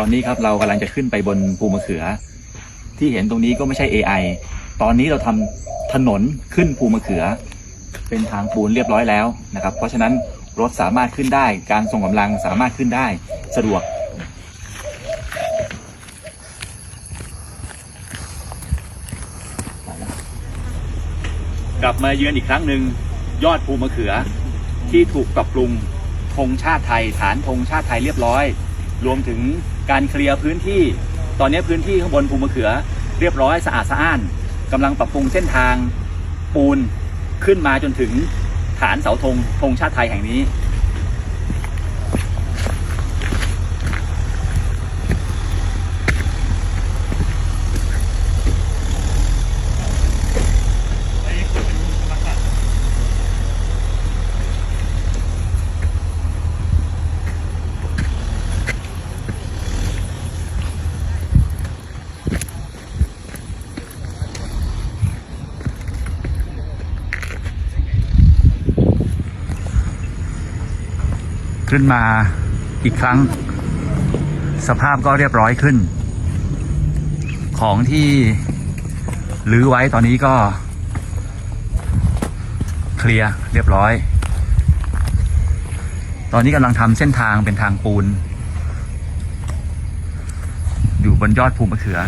ตอนนี้ครับเรากำลังจะขึ้นไปบนภูมะเขือ ที่เห็นตรงนี้ก็ไม่ใช่ AI ตอนนี้เราทำถนนขึ้นภูมะเขือ เป็นทางปูนเรียบร้อยแล้วนะครับ เพราะฉะนั้นรถสามารถขึ้นได้ การส่งกำลังสามารถขึ้นได้สะดวกกลับมาเยือนอีกครั้งหนึ่งยอดภูมะเขือ ที่ถูกปรับปรุงธงชาติไทย ฐานธงชาติไทยเรียบร้อย รวมถึง การเคลียร์พื้นที่ ตอนนี้พื้นที่ข้างบนภูมะเขือ เรียบร้อยสะอาดสะอ้านกำลังปรับปรุงเส้นทางปูนขึ้นมาจนถึงฐานเสาธงธงชาติไทยแห่งนี้ ขึ้นมาอีกครั้ง สภาพก็เรียบร้อยขึ้น ของที่ลื้อไว้ตอนนี้ก็ เคลียร์เรียบร้อย ตอนนี้กำลังทำเส้นทางเป็นทางปูน อยู่บนยอดภูมะเขือ